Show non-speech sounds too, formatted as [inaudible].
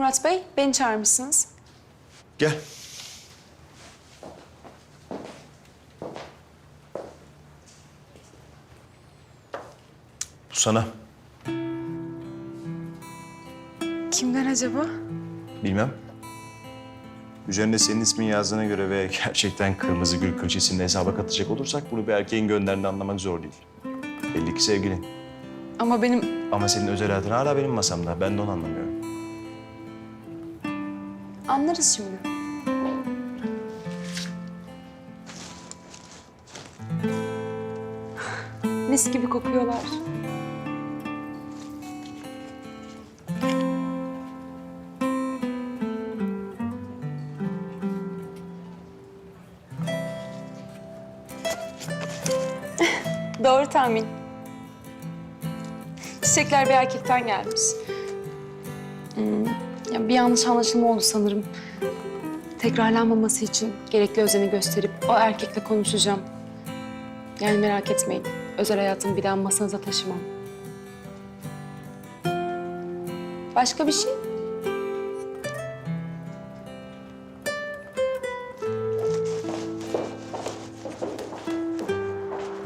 Murat Bey, beni çağırmışsınız. Gel. Bu sana. Kimden acaba? Bilmem. Üzerinde senin ismin yazdığına göre ve gerçekten kırmızı gül külçesini hesaba katacak olursak bunu bir erkeğin gönderdiğini anlamak zor değil. Belli ki sevgilin. Ama benim... Ama senin özel hayatın hala benim masamda. Ben de onu anlamıyorum. Anlarız şimdi. Mis gibi kokuyorlar. [laughs] Doğru tahmin. Çiçekler bir erkekten gelmiş. Hmm, ya bir yanlış anlaşılma oldu sanırım. Tekrarlanmaması için gerekli özeni gösterip o erkekle konuşacağım. Yani merak etmeyin. Özel hayatımı bir daha masanıza taşımam. Başka bir şey?